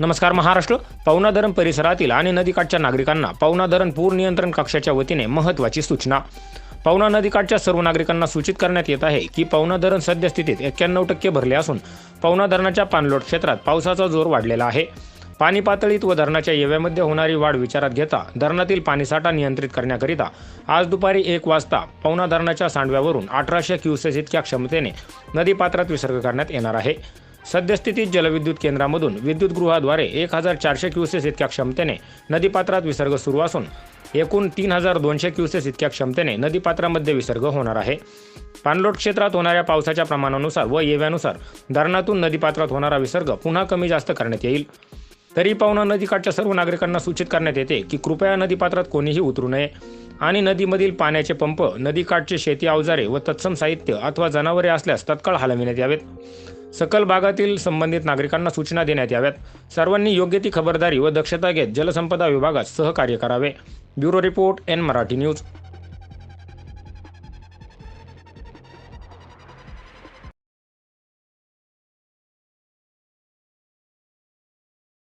नमस्कार महाराष्ट्र. पवना धरण परिसरातील आणि नदीकाठच्या नागरिकांना पवना धरण पूर नियंत्रण कक्षाच्या वतीने महत्त्वाची सूचना. पवना नदीकाठच्या सर्व नागरिकांना सूचित करण्यात येत आहे की पवना धरण सद्यस्थितीत एक्क्याण्णव टक्के भरले असून पवना धरणाच्या पाणलोट क्षेत्रात पावसाचा जोर वाढलेला आहे. पाणी पातळीत व धरणाच्या येव्यामध्ये होणारी वाढ विचारात घेता धरणातील पाणीसाठा नियंत्रित करण्याकरिता आज दुपारी एक वाजता पवना धरणाच्या सांडव्यावरून अठराशे क्युसेस इतक्या क्षमतेने नदीपात्रात विसर्ग करण्यात येणार आहे. सद्यस्थितीत जलविद्युत केंद्रामधून विद्युत गृहाद्वारे एक हजार चारशे क्युसेस इतक्या क्षमतेने नदीपात्रात विसर्ग सुरू असून एकूण तीन हजार दोनशे क्युसेस इतक्या क्षमतेने नदीपात्रामध्ये विसर्ग होणार आहे. पाणलोट क्षेत्रात होणाऱ्या पावसाच्या प्रमाणानुसार व येव्यानुसार धरणातून नदीपात्रात होणारा विसर्ग पुन्हा कमी जास्त करण्यात येईल. तरी पाहुणा नदीकाठच्या सर्व नागरिकांना सूचित करण्यात येते की कृपया नदीपात्रात कोणीही उतरू नये आणि नदीमधील पाण्याचे पंप नदीकाठचे शेती अवजारे व तत्सम साहित्य अथवा जनावरे असल्यास तत्काळ हलविण्यात यावेत. सकल भागातील संबंधित नागरिकांना सूचना देण्यात याव्यात. सर्वांनी योग्य ती खबरदारी व दक्षता घेत जलसंपदा विभागात सहकार्य करावे. Bureau report N Marathi news.